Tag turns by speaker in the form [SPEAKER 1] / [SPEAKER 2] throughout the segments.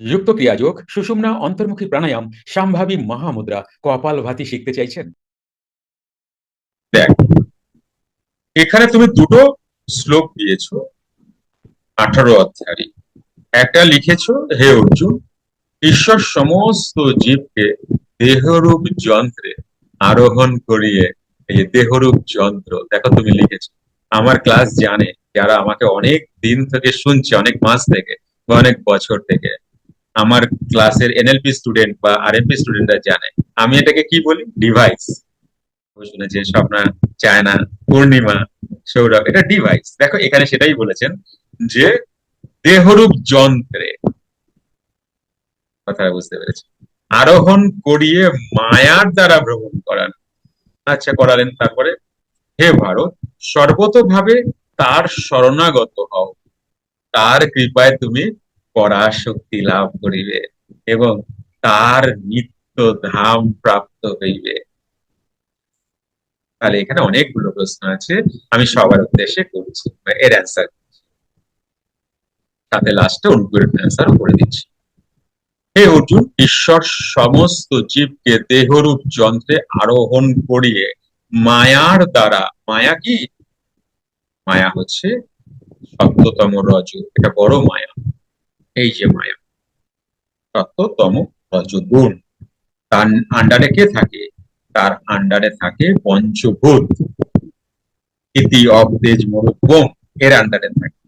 [SPEAKER 1] যুক্ত ক্রিয়াযোগ, সুষুম্না, অন্তর্মুখী প্রাণায়াম, সাম্ভাবী মহামুদ্রা, কপাল ভাতি শিখতে চাইছেন?
[SPEAKER 2] এখানে তুমি দুটো শ্লোক দিয়েছ, আঠারো অধ্যায়। একটা লিখেছো, হে অর্জুন, ঈশ্বর সমস্ত জীবকে দেহরূপ যন্ত্রে আরোহণ করিয়ে এই দেহরূপ যন্ত্র, দেখো তুমি লিখেছো। আমার ক্লাস জানে, যারা আমাকে অনেক দিন থেকে শুনছে, অনেক মাস থেকে অনেক বছর থেকে আমার ক্লাসের এনএলপি স্টুডেন্ট বা আরএমপি স্টুডেন্টরা জানে। আমি এটাকে কি বলি? ডিভাইস শুনেছে স্বপ্না, চায়না, পূর্ণিমা, সৌরভ, এটা ডিভাইস দেখো, এখানে সেটাই বলেছেন যে দেহরূপ যন্ত্রে কথা বুঝতে পেরেছি। আরোহণ করিয়ে মায়ার দ্বারা ভ্রমণ করান। আচ্ছা করালেন তারপরে, হে ভারত, সর্বতভাবে তার শরণাগত হও। তার কৃপায় তুমি পরাশক্তি লাভ করিবে এবং তার নিত্য ধাম প্রাপ্ত হইবে। তাহলে এখানে অনেকগুলো প্রশ্ন আছে, আমি সবার উদ্দেশ্যে করছি, এর অ্যান্সার তাতে লাস্টে অনুগ্রহের অ্যান্সার করে দিচ্ছি। হে অর্জুন, ঈশ্বর সমস্ত জীবকে দেহরূপ যন্ত্রে আরোহণ করিয়ে মায়ার দ্বারা, মায়া কি? মায়া হচ্ছে সপ্ততম রজ, এটা বড় মায়া। এই যে মায়া। সপ্ততম রজ গুণ তার আন্ডারে কে থাকে? তার আন্ডারে থাকে পঞ্চভূত। ইতি অবদেজ মরুভূম, এর আন্ডারে থাকে।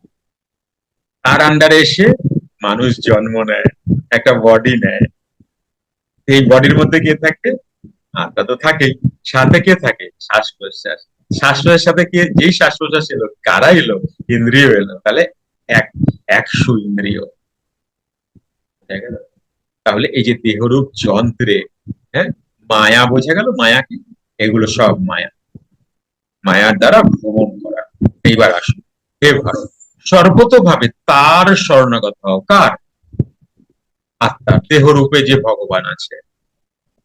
[SPEAKER 2] তার আন্ডারে এসে মানুষ জন্ম নেয়, একটা বডি নেয়। এই বডির মধ্যে কে থাকে? আত্মা তো থাকেই সাথে কে থাকে? শ্বাস প্রশ্বাস শ্বাস প্রশ্বাসের সাথে কে? যেই শ্বাস প্রশ্বাস এলো কারা এলো, ইন্দ্রিয় এলো, তাহলে এক একশো ইন্দ্রিয় তাহলে এই যে দেহরূপ যন্ত্রে হ্যাঁ মায়া বোঝা গেল, মায়া কি? এগুলো সব মায়া। মায়ার দ্বারা ভ্রমণ করা। এইবার আসুন। হে ভারত, সর্বতভাবে তার স্বর্ণাগত কার? আত্মার দেহরূপে যে ভগবান আছে।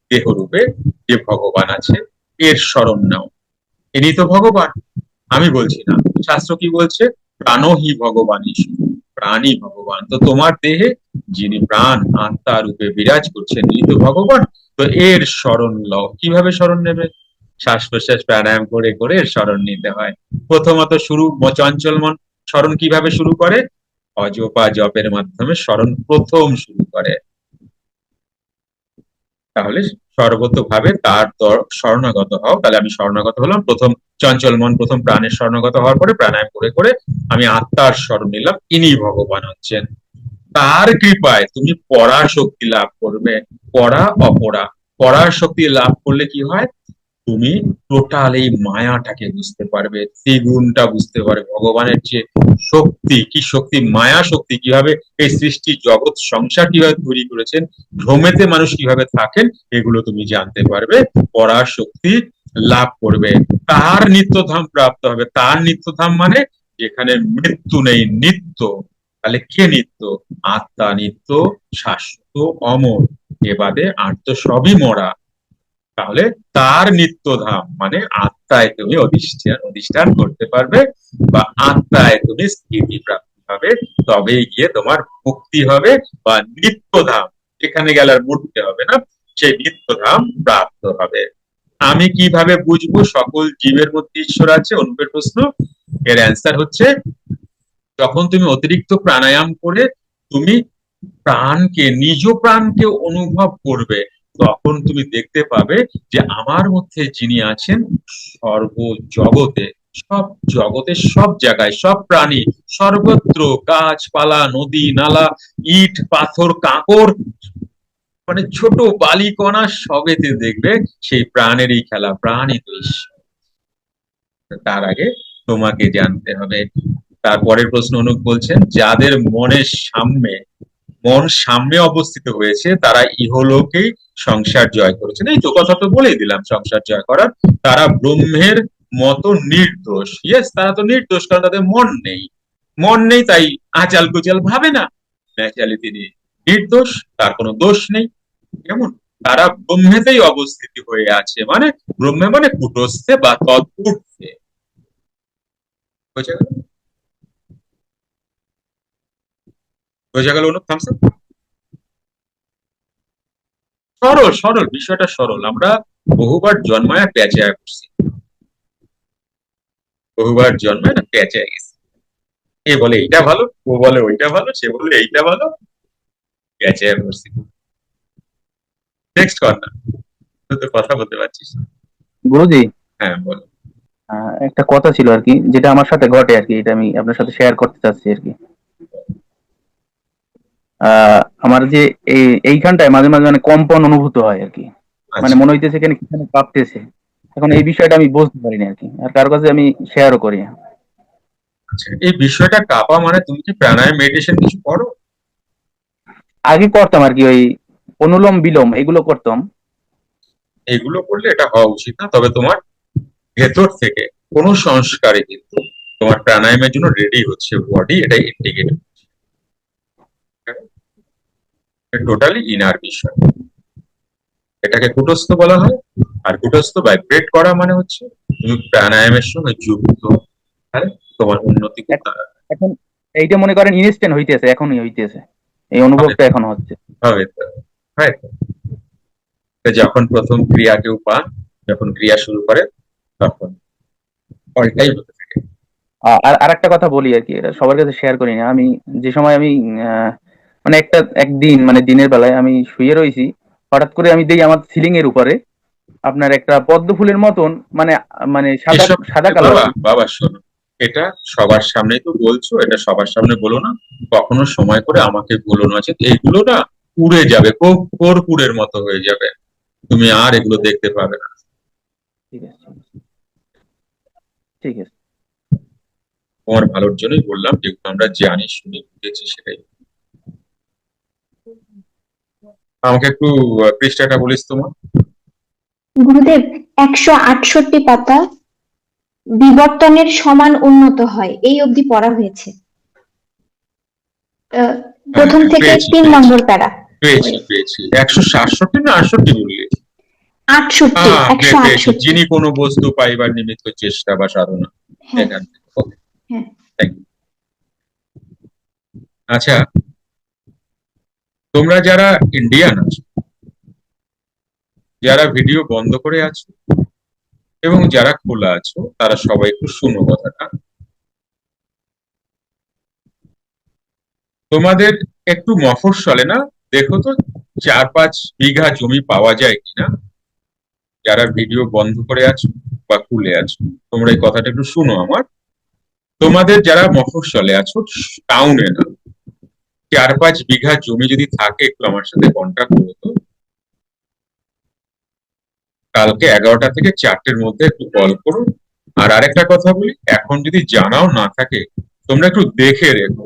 [SPEAKER 2] দেহরূপে যে ভগবান আছে, এর স্মরণ নাও। ইনি তো ভগবান। আমি বলছি না। শাস্ত্র কি বলছে? প্রাণহি ভগবান প্রাণী ভগবান। তো তোমার দেহে যিনি প্রাণ, আত্মা রূপে বিরাজ করছেন ইনি তো ভগবান, তো এর স্মরণ লও। কীভাবে স্মরণ নেবে? শ্বাস প্রশ্বাস প্রাণায়াম করে করে এর স্মরণ নিতে হয়। প্রথমত শুরু চঞ্চল মন। স্মরণ কীভাবে শুরু করে? অজপা জপের মাধ্যমে স্মরণ প্রথম শুরু করে। তাহলে সর্বতভাবে তার স্বর্ণগত হও। তাহলে আমি স্বর্ণগত হলাম। প্রথম চঞ্চল মন, প্রথম প্রাণের স্বর্ণগত হওয়ার পরে প্রাণায়াম করে করে আমি আত্মার স্মরণ নিলাম। ইনি ভগবান হচ্ছেন। তার কৃপায় তুমি পড়া শক্তি লাভ করবে। পড়া অপরা। শক্তি লাভ করলে কি হয়? তুমি টোটাল এই মায়াটাকে বুঝতে পারবে ত্রিগুণটা বুঝতে পারবে। ভগবানের যে শক্তি, কি শক্তি? মায়া শক্তি। কীভাবে এই সৃষ্টি জগৎ সংসার কীভাবে তৈরি করেছেন, ভ্রমেতে মানুষ কীভাবে থাকেন, এগুলো তুমি জানতে পারবে। পড়ার শক্তি লাভ করবে। তার নিত্যধাম প্রাপ্ত হবে। তার নিত্যধাম মানে যেখানে মৃত্যু নেই, নিত্য। তাহলে কে নিত্য? আত্মা নিত্য, শাশ্বত, অমর। এ বাদে আর তো সবই মরা। তাহলে তার নিত্যধাম মানে আত্মায় তুমি অধিষ্ঠান অধিষ্ঠান করতে পারবে বা আত্মায় তুমি স্থিতি প্রাপ্তি হবে তবে গিয়ে তোমার মুক্তি হবে বা নিত্যধাম, এখানে গেলে আর মরতে হবে না, সেই নিত্যধাম প্রাপ্ত হবে। আমি কীভাবে বুঝব সকল জীবের মধ্যে ঈশ্বর আছে? অনুপের প্রশ্ন। এর অ্যান্সার হচ্ছে, যখন তুমি অতিরিক্ত প্রাণায়াম করে তুমি প্রাণকে, নিজ প্রাণকে অনুভব করবে তখন তুমি দেখতে পাবে যে আমার মধ্যে যিনি আছেন সর্ব জগতে সব জগতের সব জায়গায়, সব প্রাণী, সর্বত্র গাছপালা, নদী, নালা, ইট, পাথর, কাঁকর মানে ছোট বালিকণা সবেতে দেখবে সেই প্রাণেরই খেলা, প্রাণী তো তার আগে তোমাকে জানতে হবে। তারপরের প্রশ্ন অনুপ বলছেন, যাদের মনের সামনে মন সামনে অবস্থিত হয়েছে, তারা ইহলোকেই সংসার জয় করেছেন। এই তো বলেই দিলাম, সংসার জয় করার। তারা ব্রহ্মের মতো নির্দোষ। ইয়েস তারা তো নির্দোষ, কারণ তাদের মন নেই। মন নেই, তাই আচাল কুচাল ভাবে না। ন্যাচারালি তিনি নির্দোষ, তার কোনো দোষ নেই। কেমন? তারা ব্রহ্মেতেই অবস্থিতি হয়ে আছে। মানে ব্রহ্মে মানে কুটস্থে বা বোঝা গেল বোঝা গেল অনুপ থামস সরল সরল বিষয়টা সরল। আমরা বহুবার জন্মায় পেঁচায় করছি। বহুবার জন্মায় না পেঁচায় গেছি। এ বলে এইটা ভালো? ও বলে ওইটা ভালো সে বলে এইটা ভালো। পেঁচায় করছি। নেক্সট কর না। তুই তো কথা বলতে পারছিস।
[SPEAKER 3] গুরুজি?
[SPEAKER 2] হ্যাঁ বল।
[SPEAKER 3] আহ, একটা কথা ছিল আর কি যেটা আমার সাথে ঘটে আর কি এটা আমি আপনার সাথে শেয়ার করতে চাচ্ছি আর কি। আমার যে এই এইখানটায় মাঝে মাঝে মানে কম্পন অনুভূত হয় আর কি। মানে
[SPEAKER 2] আচ্ছা।
[SPEAKER 3] মনে হইতেছে কেন কি যেন কাঁপতেছে। এখন এই বিষয়টা আমি বুঝতে পারিনি আর কি। আর কারও কাছে আমি শেয়ারও করি।
[SPEAKER 2] আচ্ছা এই বিষয়টা কাপা মানে তুমি কি প্রাণায়াম মেডিটেশন কিছু করো?
[SPEAKER 3] আগে করতাম আর কি ওই অনুলোম বিলোম এগুলো করতাম।
[SPEAKER 2] এগুলো করলে এটা হওয়া উচিত না তবে তোমার ভেতর থেকে কোনো সংস্কারে কিন্তু তোমার প্রাণায়ামের জন্য রেডি হচ্ছে বডি এটা ইন্ডিকেট টোটালি ইনার বিষয়। এটাকে কুটস্থ বলা হয়। আর কুটস্থ ভাইব্রেট করা মানে হচ্ছে তুমি প্রাণায়ামের সঙ্গে যুক্ত হ্যাঁ? তোমার উন্নতি
[SPEAKER 3] এখন এইটা মনে করেন ইনস্ট্যান্ট হইতেছে এখনই হইতেছে। এই অনুভবটা এখন হচ্ছে।
[SPEAKER 2] হবে হয় যখন প্রথম ক্রিয়া কেউ পান যখন ক্রিয়া শুরু করে তখন অল্টাই হতে থাকে।
[SPEAKER 3] আর আর একটা কথা বলি আর কি এটা সবার কাছে শেয়ার করি না। আমি যে সময় আমি আহ, মানে একটা একদিন মানে দিনের বেলায় আমি শুয়ে রয়েছি হঠাৎ করে আমি দেখি আমার সিলিং এর উপরে আপনার একটা পদ্ম ফুলের মতন মানে মানে সাদা সাদা কালার
[SPEAKER 2] বাবা শোনো এটা সবার সামনেই তো বলছো এটা সবার সামনে বলো না কখনো সময় করে আমাকে বলো না যে এইগুলো না উড়ে যাবে কর্পূরের মতো হয়ে যাবে তুমি আর এগুলো দেখতে পাবে না।
[SPEAKER 3] ঠিক আছে। ঠিক আছে।
[SPEAKER 2] তোমার ভালোর জন্যই বললাম যেগুলো আমরা জানি শুনি বুঝেছি সেটাই। আমাকে একটু পৃষ্ঠাটা বলিস তোমার
[SPEAKER 4] গুরুদেব একশো আটষট্টি পাতা বিবর্তনের সমান উন্নত হয়। এই অবধি পড়া হয়েছে। প্রথম
[SPEAKER 2] হ্যাঁ,
[SPEAKER 4] থেকে তিন। নম্বর প্যারা।
[SPEAKER 2] পেয়েছি পেয়েছি। একশো সাতষট্টি না আটষট্টি বললি? যিনি কোনো বস্তু পাইবার নিমিত্ত চেষ্টা বা সাধনা
[SPEAKER 4] হ্যাঁ। হ্যাঁ.
[SPEAKER 2] আচ্ছা তোমরা যারা ইন্ডিয়ান আছো, যারা ভিডিও বন্ধ করে আছো এবং যারা খোলা আছো, তারা সবাই একটু শুনো কথাটা। তোমাদের একটু মফস্বলে না? দেখো তো, চার পাঁচ বিঘা জমি পাওয়া যায় কিনা? যারা ভিডিও বন্ধ করে আছো বা খুলে আছো, তোমরা এই কথাটা একটু শুনো আমার। তোমাদের যারা মফস্বলে আছো টাউনে না চার পাঁচ বিঘা জমি যদি থাকে, একটু আমার সাথে কন্ট্যাক্ট করতো কালকে এগারোটা থেকে চারটের মধ্যে একটু কল করুন আর আরেকটা কথা বলি, এখন যদি জানাও না থাকে, তোমরা একটু দেখে রেখো।